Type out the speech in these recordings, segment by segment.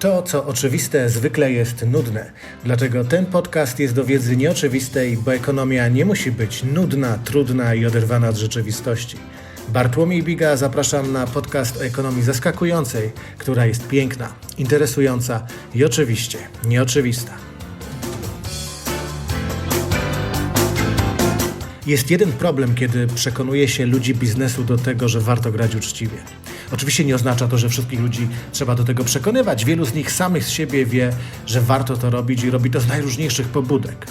To, co oczywiste, zwykle jest nudne. Dlatego ten podcast jest do wiedzy nieoczywistej, bo ekonomia nie musi być nudna, trudna i oderwana od rzeczywistości. Bartłomiej Biga zapraszam na podcast o ekonomii zaskakującej, która jest piękna, interesująca i oczywiście nieoczywista. Jest jeden problem, kiedy przekonuje się ludzi biznesu do tego, że warto grać uczciwie. Oczywiście nie oznacza to, że wszystkich ludzi trzeba do tego przekonywać. Wielu z nich samych z siebie wie, że warto to robić i robi to z najróżniejszych pobudek.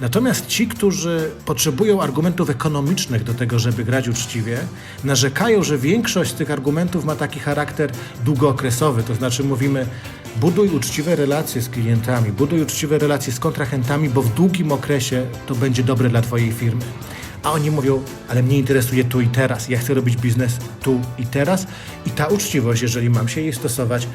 Natomiast ci, którzy potrzebują argumentów ekonomicznych do tego, żeby grać uczciwie, narzekają, że większość z tych argumentów ma taki charakter długookresowy, to znaczy mówimy, buduj uczciwe relacje z klientami, buduj uczciwe relacje z kontrahentami, bo w długim okresie to będzie dobre dla Twojej firmy. A oni mówią, ale mnie interesuje tu i teraz, ja chcę robić biznes tu i teraz i ta uczciwość, jeżeli mam się jej stosować,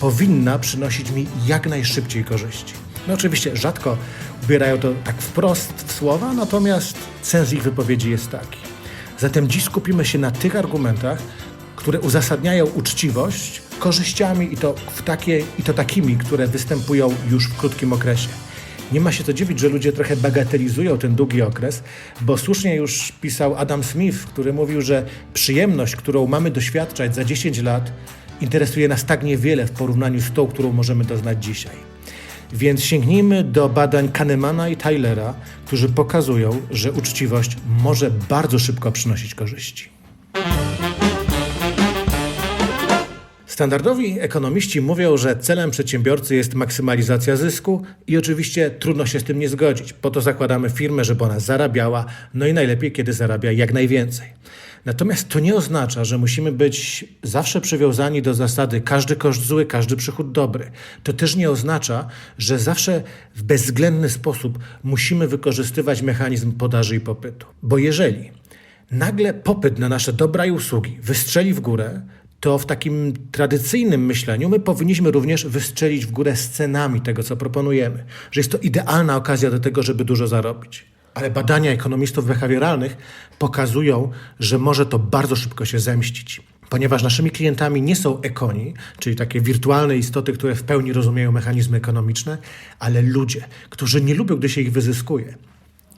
powinna przynosić mi jak najszybciej korzyści. No oczywiście rzadko ubierają to tak wprost w słowa, natomiast sens ich wypowiedzi jest taki. Zatem dziś skupimy się na tych argumentach, które uzasadniają uczciwość korzyściami i to, w takie, i to takimi, które występują już w krótkim okresie. Nie ma się co dziwić, że ludzie trochę bagatelizują ten długi okres, bo słusznie już pisał Adam Smith, który mówił, że przyjemność, którą mamy doświadczać za 10 lat, interesuje nas tak niewiele w porównaniu z tą, którą możemy doznać dzisiaj. Więc sięgnijmy do badań Kahnemana i Tylera, którzy pokazują, że uczciwość może bardzo szybko przynosić korzyści. Standardowi ekonomiści mówią, że celem przedsiębiorcy jest maksymalizacja zysku i oczywiście trudno się z tym nie zgodzić. Po to zakładamy firmę, żeby ona zarabiała, no i najlepiej, kiedy zarabia jak najwięcej. Natomiast to nie oznacza, że musimy być zawsze przywiązani do zasady każdy koszt zły, każdy przychód dobry. To też nie oznacza, że zawsze w bezwzględny sposób musimy wykorzystywać mechanizm podaży i popytu. Bo jeżeli nagle popyt na nasze dobra i usługi wystrzeli w górę, to w takim tradycyjnym myśleniu my powinniśmy również wystrzelić w górę scenami tego, co proponujemy, że jest to idealna okazja do tego, żeby dużo zarobić. Ale badania ekonomistów behawioralnych pokazują, że może to bardzo szybko się zemścić. Ponieważ naszymi klientami nie są ekoni, czyli takie wirtualne istoty, które w pełni rozumieją mechanizmy ekonomiczne, ale ludzie, którzy nie lubią, gdy się ich wyzyskuje.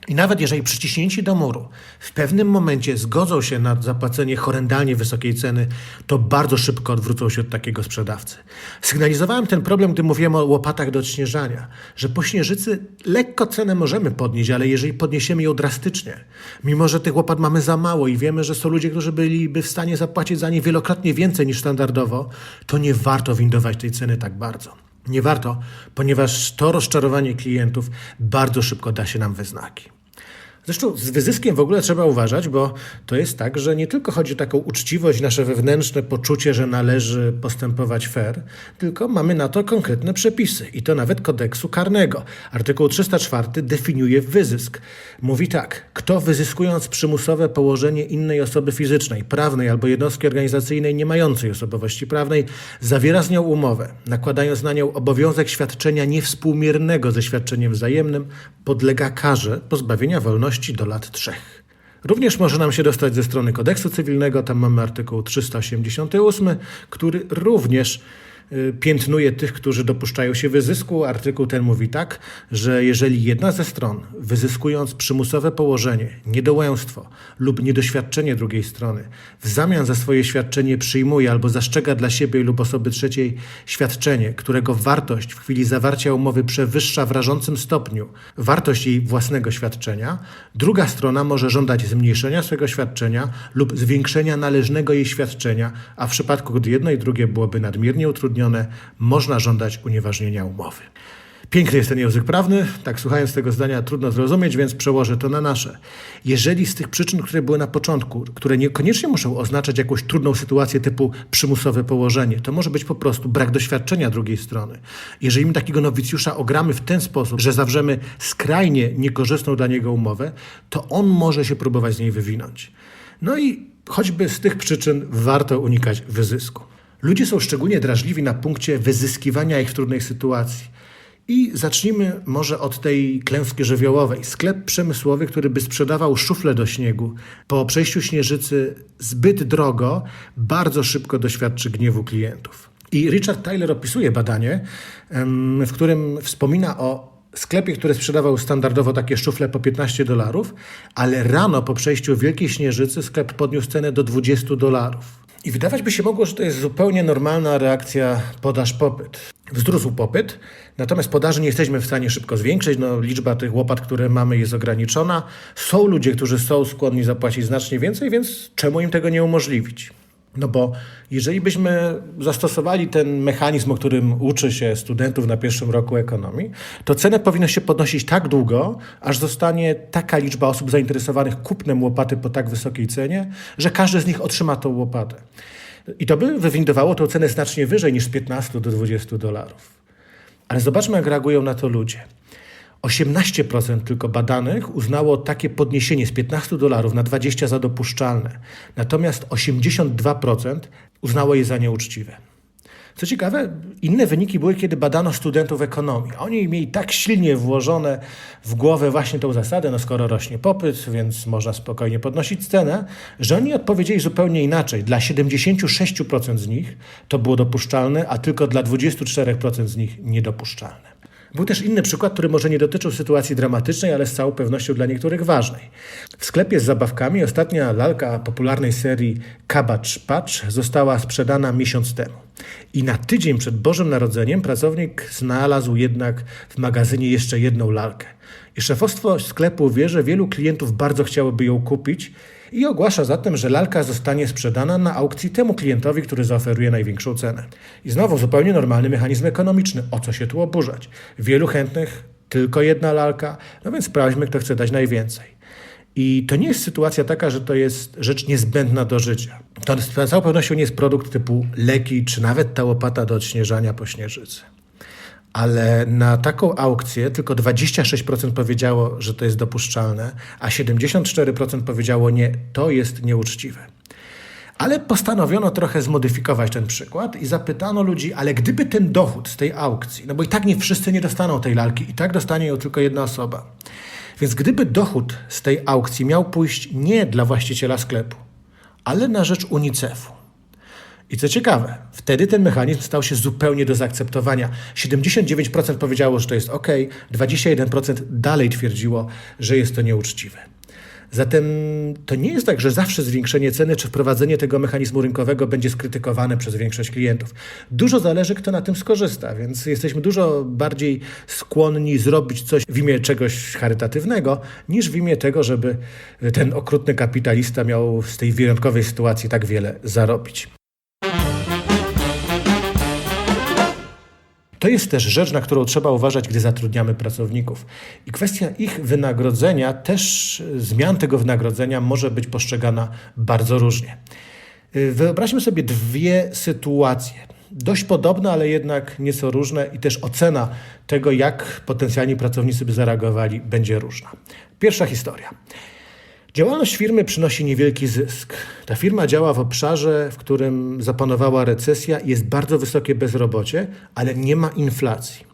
I nawet jeżeli przyciśnięci do muru w pewnym momencie zgodzą się na zapłacenie horrendalnie wysokiej ceny, to bardzo szybko odwrócą się od takiego sprzedawcy. Sygnalizowałem ten problem, gdy mówiłem o łopatach do odśnieżania, że po śnieżycy lekko cenę możemy podnieść, ale jeżeli podniesiemy ją drastycznie, mimo że tych łopat mamy za mało i wiemy, że są ludzie, którzy byliby w stanie zapłacić za nie wielokrotnie więcej niż standardowo, to nie warto windować tej ceny tak bardzo. Nie warto, ponieważ to rozczarowanie klientów bardzo szybko da się nam we znaki. Zresztą z wyzyskiem w ogóle trzeba uważać, bo to jest tak, że nie tylko chodzi o taką uczciwość, nasze wewnętrzne poczucie, że należy postępować fair, tylko mamy na to konkretne przepisy i to nawet kodeksu karnego. Artykuł 304 definiuje wyzysk. Mówi tak: kto wyzyskując przymusowe położenie innej osoby fizycznej, prawnej albo jednostki organizacyjnej nie mającej osobowości prawnej, zawiera z nią umowę, nakładając na nią obowiązek świadczenia niewspółmiernego ze świadczeniem wzajemnym, podlega karze pozbawienia wolności do lat trzech. Również może nam się dostać ze strony kodeksu cywilnego, tam mamy artykuł 388, który również piętnuje tych, którzy dopuszczają się wyzysku. Artykuł ten mówi tak, że jeżeli jedna ze stron, wyzyskując przymusowe położenie, niedołęstwo lub niedoświadczenie drugiej strony, w zamian za swoje świadczenie przyjmuje albo zastrzega dla siebie lub osoby trzeciej świadczenie, którego wartość w chwili zawarcia umowy przewyższa w rażącym stopniu wartość jej własnego świadczenia, druga strona może żądać zmniejszenia swego świadczenia lub zwiększenia należnego jej świadczenia, a w przypadku, gdy jedno i drugie byłoby nadmiernie utrudnione, można żądać unieważnienia umowy. Piękny jest ten język prawny, tak słuchając tego zdania trudno zrozumieć, więc przełożę to na nasze. Jeżeli z tych przyczyn, które były na początku, które niekoniecznie muszą oznaczać jakąś trudną sytuację typu przymusowe położenie, to może być po prostu brak doświadczenia drugiej strony. Jeżeli my takiego nowicjusza ogramy w ten sposób, że zawrzemy skrajnie niekorzystną dla niego umowę, to on może się próbować z niej wywinąć. No i choćby z tych przyczyn warto unikać wyzysku. Ludzie są szczególnie drażliwi na punkcie wyzyskiwania ich w trudnej sytuacji. I zacznijmy może od tej klęski żywiołowej. Sklep przemysłowy, który by sprzedawał szuflę do śniegu, po przejściu śnieżycy zbyt drogo, bardzo szybko doświadczy gniewu klientów. I Richard Tyler opisuje badanie, w którym wspomina o sklepie, który sprzedawał standardowo takie szufle po 15 dolarów, ale rano po przejściu Wielkiej Śnieżycy sklep podniósł cenę do 20 dolarów. I wydawać by się mogło, że to jest zupełnie normalna reakcja podaż-popyt. Wzrósł popyt, natomiast podaży nie jesteśmy w stanie szybko zwiększyć. No, liczba tych łopat, które mamy, jest ograniczona. Są ludzie, którzy są skłonni zapłacić znacznie więcej, więc czemu im tego nie umożliwić? No bo jeżeli byśmy zastosowali ten mechanizm, o którym uczy się studentów na pierwszym roku ekonomii, to cenę powinno się podnosić tak długo, aż zostanie taka liczba osób zainteresowanych kupnem łopaty po tak wysokiej cenie, że każdy z nich otrzyma tą łopatę. I to by wywindowało tą cenę znacznie wyżej niż z 15 do 20 dolarów. Ale zobaczmy, jak reagują na to ludzie. 18% tylko badanych uznało takie podniesienie z 15 dolarów na 20 za dopuszczalne, natomiast 82% uznało je za nieuczciwe. Co ciekawe, inne wyniki były, kiedy badano studentów ekonomii. Oni mieli tak silnie włożone w głowę właśnie tą zasadę, no skoro rośnie popyt, więc można spokojnie podnosić cenę, że oni odpowiedzieli zupełnie inaczej. Dla 76% z nich to było dopuszczalne, a tylko dla 24% z nich niedopuszczalne. Był też inny przykład, który może nie dotyczył sytuacji dramatycznej, ale z całą pewnością dla niektórych ważnej. W sklepie z zabawkami ostatnia lalka popularnej serii Cabbage Patch została sprzedana miesiąc temu. I na tydzień przed Bożym Narodzeniem pracownik znalazł jednak w magazynie jeszcze jedną lalkę. I szefostwo sklepu wie, że wielu klientów bardzo chciałoby ją kupić i ogłasza zatem, że lalka zostanie sprzedana na aukcji temu klientowi, który zaoferuje największą cenę. I znowu zupełnie normalny mechanizm ekonomiczny. O co się tu oburzać? Wielu chętnych, tylko jedna lalka, no więc sprawdźmy, kto chce dać najwięcej. I to nie jest sytuacja taka, że to jest rzecz niezbędna do życia. To z całą pewnością nie jest produkt typu leki, czy nawet ta łopata do odśnieżania po śnieżycy. Ale na taką aukcję tylko 26% powiedziało, że to jest dopuszczalne, a 74% powiedziało nie, to jest nieuczciwe. Ale postanowiono trochę zmodyfikować ten przykład i zapytano ludzi, ale gdyby ten dochód z tej aukcji, no bo i tak nie wszyscy nie dostaną tej lalki, i tak dostanie ją tylko jedna osoba. Więc gdyby dochód z tej aukcji miał pójść nie dla właściciela sklepu, ale na rzecz UNICEF-u, i co ciekawe, wtedy ten mechanizm stał się zupełnie do zaakceptowania. 79% powiedziało, że to jest ok, 21% dalej twierdziło, że jest to nieuczciwe. Zatem to nie jest tak, że zawsze zwiększenie ceny czy wprowadzenie tego mechanizmu rynkowego będzie skrytykowane przez większość klientów. Dużo zależy, kto na tym skorzysta, więc jesteśmy dużo bardziej skłonni zrobić coś w imię czegoś charytatywnego, niż w imię tego, żeby ten okrutny kapitalista miał z tej wyjątkowej sytuacji tak wiele zarobić. To jest też rzecz, na którą trzeba uważać, gdy zatrudniamy pracowników. I kwestia ich wynagrodzenia, też zmian tego wynagrodzenia może być postrzegana bardzo różnie. Wyobraźmy sobie dwie sytuacje. Dość podobne, ale jednak nieco różne, i też ocena tego, jak potencjalni pracownicy by zareagowali, będzie różna. Pierwsza historia. Działalność firmy przynosi niewielki zysk. Ta firma działa w obszarze, w którym zapanowała recesja jest bardzo wysokie bezrobocie, ale nie ma inflacji.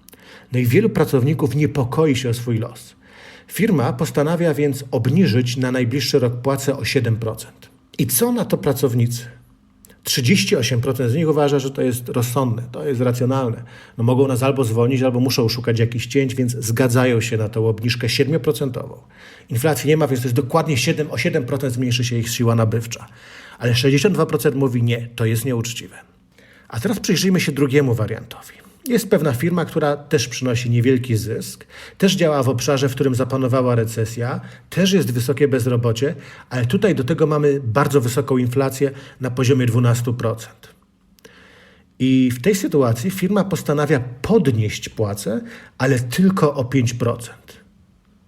No i wielu pracowników niepokoi się o swój los. Firma postanawia więc obniżyć na najbliższy rok płacę o 7%. I co na to pracownicy? 38% z nich uważa, że to jest rozsądne, to jest racjonalne. No mogą nas albo zwolnić, albo muszą szukać jakichś cięć, więc zgadzają się na tą obniżkę 7%. Inflacji nie ma, więc to jest dokładnie 7, o 7% zmniejszy się ich siła nabywcza. Ale 62% mówi nie, to jest nieuczciwe. A teraz przyjrzyjmy się drugiemu wariantowi. Jest pewna firma, która też przynosi niewielki zysk, też działa w obszarze, w którym zapanowała recesja, też jest wysokie bezrobocie, ale tutaj do tego mamy bardzo wysoką inflację na poziomie 12%. I w tej sytuacji firma postanawia podnieść płacę, ale tylko o 5%.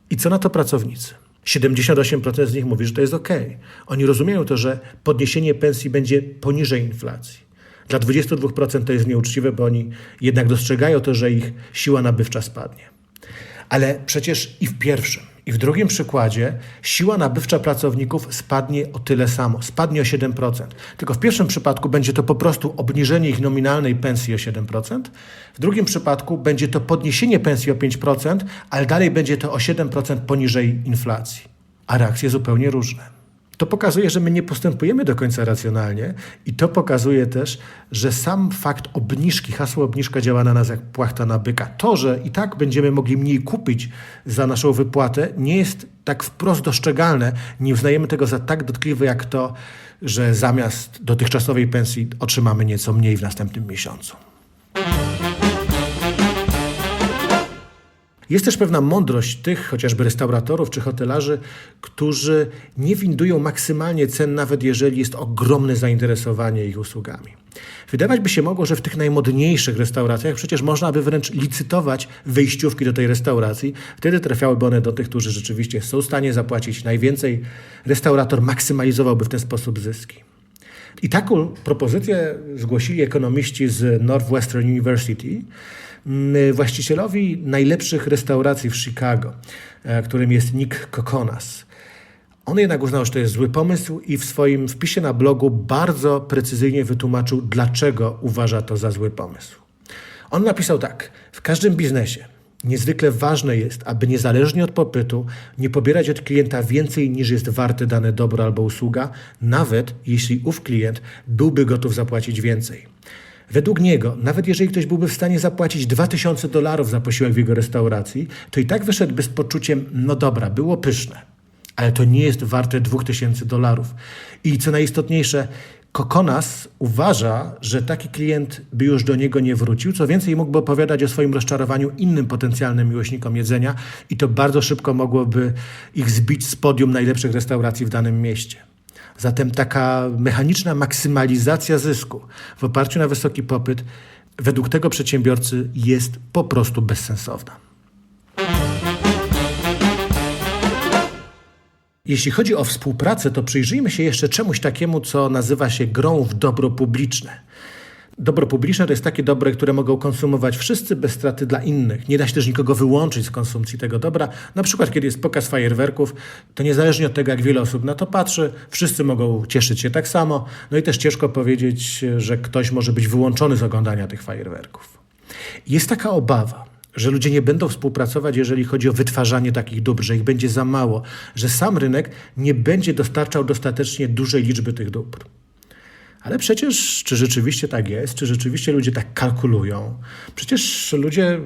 I co na to pracownicy? 78% z nich mówi, że to jest ok. Oni rozumieją to, że podniesienie pensji będzie poniżej inflacji. Dla 22% to jest nieuczciwe, bo oni jednak dostrzegają to, że ich siła nabywcza spadnie. Ale przecież i w pierwszym, i w drugim przykładzie siła nabywcza pracowników spadnie o tyle samo, spadnie o 7%. Tylko w pierwszym przypadku będzie to po prostu obniżenie ich nominalnej pensji o 7%, w drugim przypadku będzie to podniesienie pensji o 5%, ale dalej będzie to o 7% poniżej inflacji. A reakcje zupełnie różne. To pokazuje, że my nie postępujemy do końca racjonalnie i to pokazuje też, że sam fakt obniżki, hasło obniżka działa na nas jak płachta na byka. To, że i tak będziemy mogli mniej kupić za naszą wypłatę, nie jest tak wprost dostrzegalne. Nie uznajemy tego za tak dotkliwe jak to, że zamiast dotychczasowej pensji otrzymamy nieco mniej w następnym miesiącu. Jest też pewna mądrość tych, chociażby restauratorów czy hotelarzy, którzy nie windują maksymalnie cen, nawet jeżeli jest ogromne zainteresowanie ich usługami. Wydawać by się mogło, że w tych najmodniejszych restauracjach przecież można by wręcz licytować wyjściówki do tej restauracji. Wtedy trafiałyby one do tych, którzy rzeczywiście są w stanie zapłacić najwięcej. Restaurator maksymalizowałby w ten sposób zyski. I taką propozycję zgłosili ekonomiści z Northwestern University właścicielowi najlepszych restauracji w Chicago, e, którym jest Nick Kokonas. On jednak uznał, że to jest zły pomysł i w swoim wpisie na blogu bardzo precyzyjnie wytłumaczył, dlaczego uważa to za zły pomysł. On napisał tak: W każdym biznesie niezwykle ważne jest, aby niezależnie od popytu nie pobierać od klienta więcej niż jest warte dane dobro albo usługa, nawet jeśli ów klient byłby gotów zapłacić więcej. Według niego, nawet jeżeli ktoś byłby w stanie zapłacić 2000 dolarów za posiłek w jego restauracji, to i tak wyszedłby z poczuciem, no dobra, było pyszne, ale to nie jest warte 2000 dolarów. I co najistotniejsze, Kokonas uważa, że taki klient by już do niego nie wrócił. Co więcej, mógłby opowiadać o swoim rozczarowaniu innym potencjalnym miłośnikom jedzenia i to bardzo szybko mogłoby ich zbić z podium najlepszych restauracji w danym mieście. Zatem taka mechaniczna maksymalizacja zysku w oparciu na wysoki popyt według tego przedsiębiorcy jest po prostu bezsensowna. Jeśli chodzi o współpracę, to przyjrzyjmy się jeszcze czemuś takiemu, co nazywa się grą w dobro publiczne. Dobro publiczne to jest takie dobro, które mogą konsumować wszyscy bez straty dla innych. Nie da się też nikogo wyłączyć z konsumpcji tego dobra. Na przykład, kiedy jest pokaz fajerwerków, to niezależnie od tego, jak wiele osób na to patrzy, wszyscy mogą cieszyć się tak samo. No i też ciężko powiedzieć, że ktoś może być wyłączony z oglądania tych fajerwerków. Jest taka obawa, że ludzie nie będą współpracować, jeżeli chodzi o wytwarzanie takich dóbr, że ich będzie za mało, że sam rynek nie będzie dostarczał dostatecznie dużej liczby tych dóbr. Ale przecież, czy rzeczywiście tak jest? Czy rzeczywiście ludzie tak kalkulują? Przecież ludzie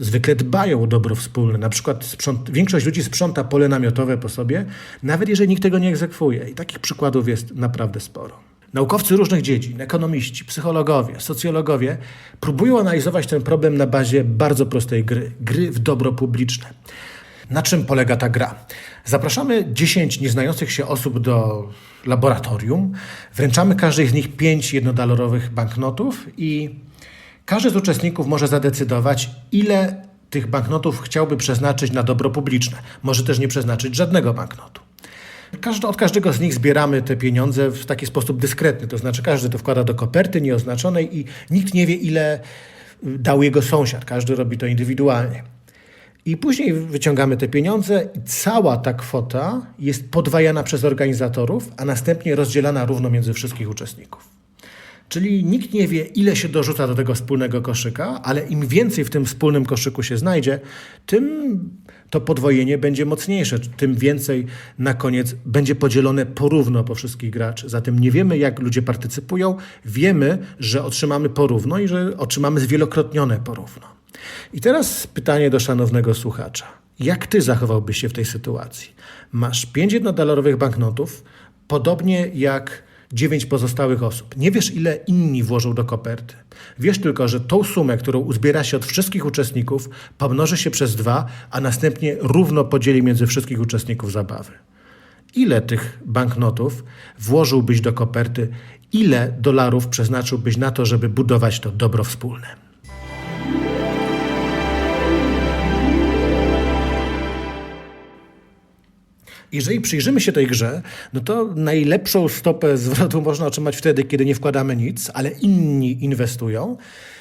zwykle dbają o dobro wspólne. Na przykład sprząt... większość ludzi sprząta pole namiotowe po sobie, nawet jeżeli nikt tego nie egzekwuje. I takich przykładów jest naprawdę sporo. Naukowcy różnych dziedzin, ekonomiści, psychologowie, socjologowie próbują analizować ten problem na bazie bardzo prostej gry gry w dobro publiczne. Na czym polega ta gra? Zapraszamy 10 nieznających się osób do laboratorium, wręczamy każdej z nich 5 jednodolarowych banknotów i każdy z uczestników może zadecydować, ile tych banknotów chciałby przeznaczyć na dobro publiczne. Może też nie przeznaczyć żadnego banknotu. Każdy, od każdego z nich zbieramy te pieniądze w taki sposób dyskretny, to znaczy każdy to wkłada do koperty nieoznaczonej i nikt nie wie, ile dał jego sąsiad. Każdy robi to indywidualnie. I później wyciągamy te pieniądze i cała ta kwota jest podwajana przez organizatorów, a następnie rozdzielana równo między wszystkich uczestników. Czyli nikt nie wie, ile się dorzuca do tego wspólnego koszyka, ale im więcej w tym wspólnym koszyku się znajdzie, tym to podwojenie będzie mocniejsze, tym więcej na koniec będzie podzielone porówno po wszystkich graczy. Zatem nie wiemy, jak ludzie partycypują, wiemy, że otrzymamy porówno i że otrzymamy zwielokrotnione porówno. I teraz pytanie do szanownego słuchacza. Jak ty zachowałbyś się w tej sytuacji? Masz pięć jednodolarowych banknotów, podobnie jak dziewięć pozostałych osób. Nie wiesz, ile inni włożą do koperty. Wiesz tylko, że tą sumę, którą uzbiera się od wszystkich uczestników, pomnoży się przez dwa, a następnie równo podzieli między wszystkich uczestników zabawy. Ile tych banknotów włożyłbyś do koperty? Ile dolarów przeznaczyłbyś na to, żeby budować to dobro wspólne? Jeżeli przyjrzymy się tej grze, no to najlepszą stopę zwrotu można otrzymać wtedy, kiedy nie wkładamy nic, ale inni inwestują.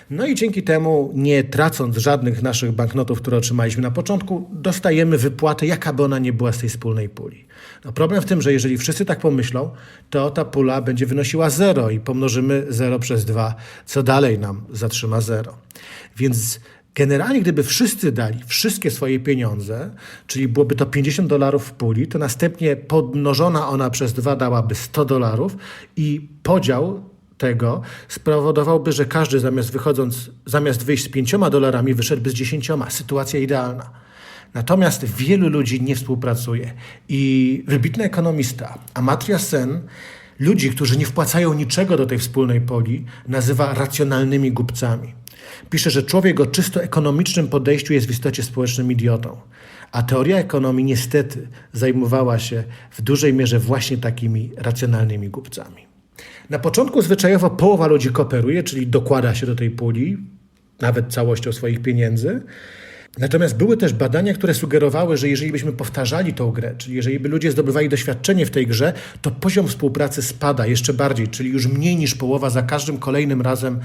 No i dzięki temu, nie tracąc żadnych naszych banknotów, które otrzymaliśmy na początku, dostajemy wypłatę, jaka by ona nie była z tej wspólnej puli. No problem w tym, że jeżeli wszyscy tak pomyślą, to ta pula będzie wynosiła 0 i pomnożymy 0 przez 2, co dalej nam zatrzyma 0. Więc Generalnie, gdyby wszyscy dali wszystkie swoje pieniądze, czyli byłoby to 50 dolarów w puli, to następnie podmnożona ona przez dwa dałaby 100 dolarów i podział tego spowodowałby, że każdy zamiast wychodząc, zamiast wyjść z pięcioma dolarami, wyszedłby z dziesięcioma. Sytuacja idealna. Natomiast wielu ludzi nie współpracuje i wybitny ekonomista Amartya Sen ludzi, którzy nie wpłacają niczego do tej wspólnej poli, nazywa racjonalnymi głupcami. Pisze, że człowiek o czysto ekonomicznym podejściu jest w istocie społecznym idiotą. A teoria ekonomii niestety zajmowała się w dużej mierze właśnie takimi racjonalnymi głupcami. Na początku zwyczajowo połowa ludzi kooperuje, czyli dokłada się do tej puli, nawet całością swoich pieniędzy. Natomiast były też badania, które sugerowały, że jeżeli byśmy powtarzali tą grę, czyli jeżeli by ludzie zdobywali doświadczenie w tej grze, to poziom współpracy spada jeszcze bardziej, czyli już mniej niż połowa za każdym kolejnym razem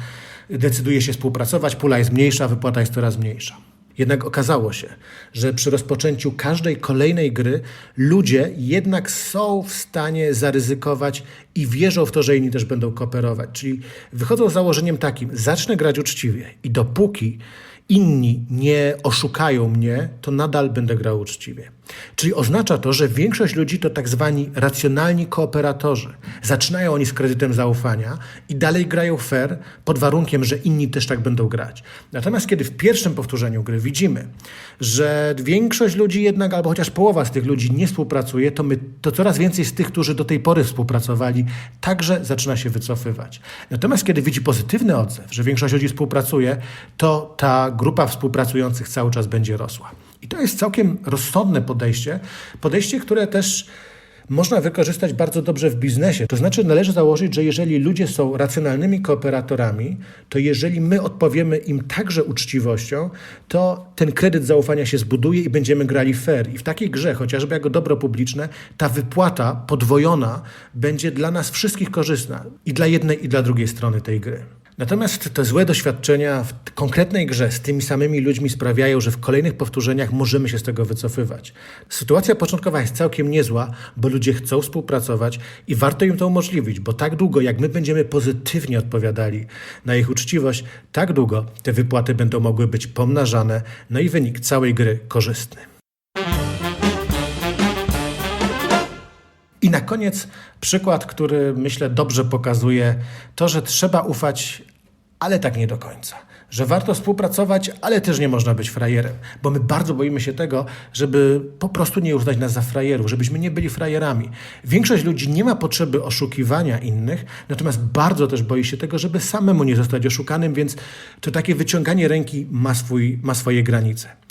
decyduje się współpracować, pula jest mniejsza, wypłata jest coraz mniejsza. Jednak okazało się, że przy rozpoczęciu każdej kolejnej gry ludzie jednak są w stanie zaryzykować i wierzą w to, że inni też będą kooperować. Czyli wychodzą z założeniem takim: zacznę grać uczciwie i dopóki inni nie oszukają mnie, to nadal będę grał uczciwie. Czyli oznacza to, że większość ludzi to tak zwani racjonalni kooperatorzy. Zaczynają oni z kredytem zaufania i dalej grają fair pod warunkiem, że inni też tak będą grać. Natomiast kiedy w pierwszym powtórzeniu gry widzimy, że większość ludzi jednak, albo chociaż połowa z tych ludzi nie współpracuje, to, my, to coraz więcej z tych, którzy do tej pory współpracowali, także zaczyna się wycofywać. Natomiast kiedy widzi pozytywny odzew, że większość ludzi współpracuje, to ta grupa współpracujących cały czas będzie rosła. I to jest całkiem rozsądne podejście, podejście, które też można wykorzystać bardzo dobrze w biznesie. To znaczy, należy założyć, że jeżeli ludzie są racjonalnymi kooperatorami, to jeżeli my odpowiemy im także uczciwością, to ten kredyt zaufania się zbuduje i będziemy grali fair. I w takiej grze, chociażby jako dobro publiczne, ta wypłata podwojona będzie dla nas wszystkich korzystna i dla jednej, i dla drugiej strony tej gry. Natomiast te złe doświadczenia w konkretnej grze z tymi samymi ludźmi sprawiają, że w kolejnych powtórzeniach możemy się z tego wycofywać. Sytuacja początkowa jest całkiem niezła, bo ludzie chcą współpracować i warto im to umożliwić, bo tak długo jak my będziemy pozytywnie odpowiadali na ich uczciwość, tak długo te wypłaty będą mogły być pomnażane, no i wynik całej gry korzystny. Na koniec przykład, który myślę dobrze pokazuje to, że trzeba ufać, ale tak nie do końca. Że warto współpracować, ale też nie można być frajerem, bo my bardzo boimy się tego, żeby po prostu nie uznać nas za frajerów, żebyśmy nie byli frajerami. Większość ludzi nie ma potrzeby oszukiwania innych, natomiast bardzo też boi się tego, żeby samemu nie zostać oszukanym, więc to takie wyciąganie ręki ma, swój, ma swoje granice.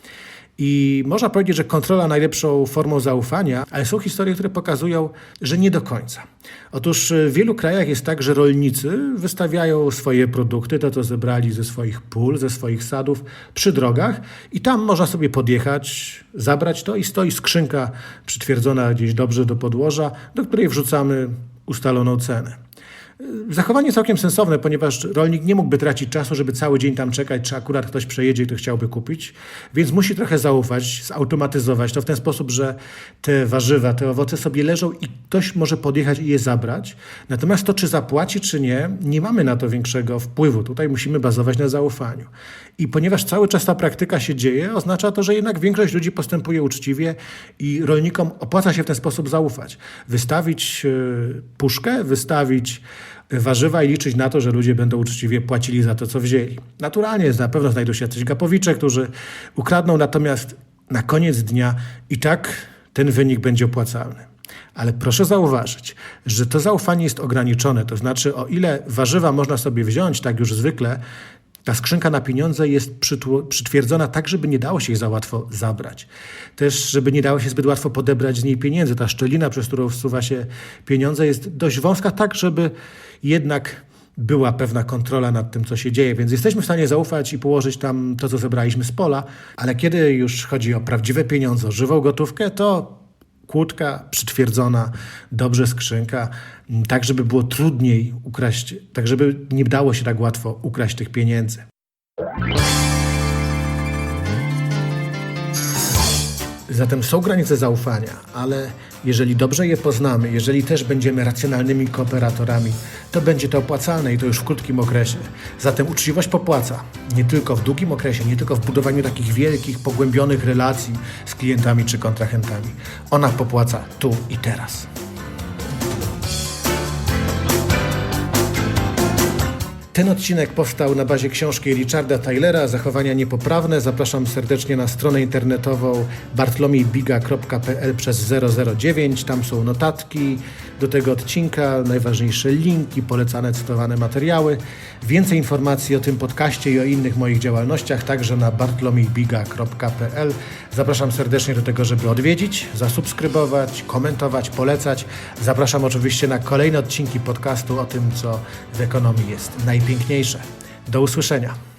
I można powiedzieć, że kontrola najlepszą formą zaufania, ale są historie, które pokazują, że nie do końca. Otóż w wielu krajach jest tak, że rolnicy wystawiają swoje produkty, to co zebrali ze swoich pól, ze swoich sadów, przy drogach i tam można sobie podjechać, zabrać to i stoi skrzynka przytwierdzona gdzieś dobrze do podłoża, do której wrzucamy ustaloną cenę. Zachowanie całkiem sensowne, ponieważ rolnik nie mógłby tracić czasu, żeby cały dzień tam czekać, czy akurat ktoś przejedzie i to chciałby kupić, więc musi trochę zaufać, zautomatyzować to w ten sposób, że te warzywa, te owoce sobie leżą i ktoś może podjechać i je zabrać. Natomiast to, czy zapłaci, czy nie, nie mamy na to większego wpływu. Tutaj musimy bazować na zaufaniu. I ponieważ cały czas ta praktyka się dzieje, oznacza to, że jednak większość ludzi postępuje uczciwie i rolnikom opłaca się w ten sposób zaufać. Wystawić e, puszkę, wystawić warzywa i liczyć na to, że ludzie będą uczciwie płacili za to, co wzięli. Naturalnie na pewno znajdą się jacyś gapowicze, którzy ukradną, natomiast na koniec dnia i tak ten wynik będzie opłacalny. Ale proszę zauważyć, że to zaufanie jest ograniczone. To znaczy, o ile warzywa można sobie wziąć, tak już zwykle, ta skrzynka na pieniądze jest przytwierdzona tak, żeby nie dało się jej za łatwo zabrać. Też, żeby nie dało się zbyt łatwo podebrać z niej pieniędzy. Ta szczelina, przez którą wsuwa się pieniądze, jest dość wąska, tak, żeby jednak była pewna kontrola nad tym, co się dzieje, więc jesteśmy w stanie zaufać i położyć tam to, co zebraliśmy z pola, ale kiedy już chodzi o prawdziwe pieniądze, o żywą gotówkę, to kłódka przytwierdzona, dobrze skrzynka, tak żeby było trudniej ukraść, tak żeby nie dało się tak łatwo ukraść tych Zatem są granice zaufania, ale jeżeli dobrze je poznamy, jeżeli też będziemy racjonalnymi kooperatorami, to będzie to opłacalne i to już w krótkim okresie. Zatem uczciwość popłaca. Nie tylko w długim okresie, nie tylko w budowaniu takich wielkich, pogłębionych relacji z klientami czy kontrahentami. Ona popłaca tu i teraz. Ten odcinek powstał na bazie książki Richarda Tylera Zachowania niepoprawne. Zapraszam serdecznie na stronę internetową bartlomiejbiga.pl przez 009. Tam są notatki do tego odcinka, najważniejsze linki, polecane, cytowane materiały. Więcej informacji o tym podcaście i o innych moich działalnościach także na bartlomiejbiga.pl. Zapraszam serdecznie do tego, żeby odwiedzić, zasubskrybować, komentować, polecać. Zapraszam oczywiście na kolejne odcinki podcastu o tym, co w ekonomii jest najpiękniejsze. Do usłyszenia.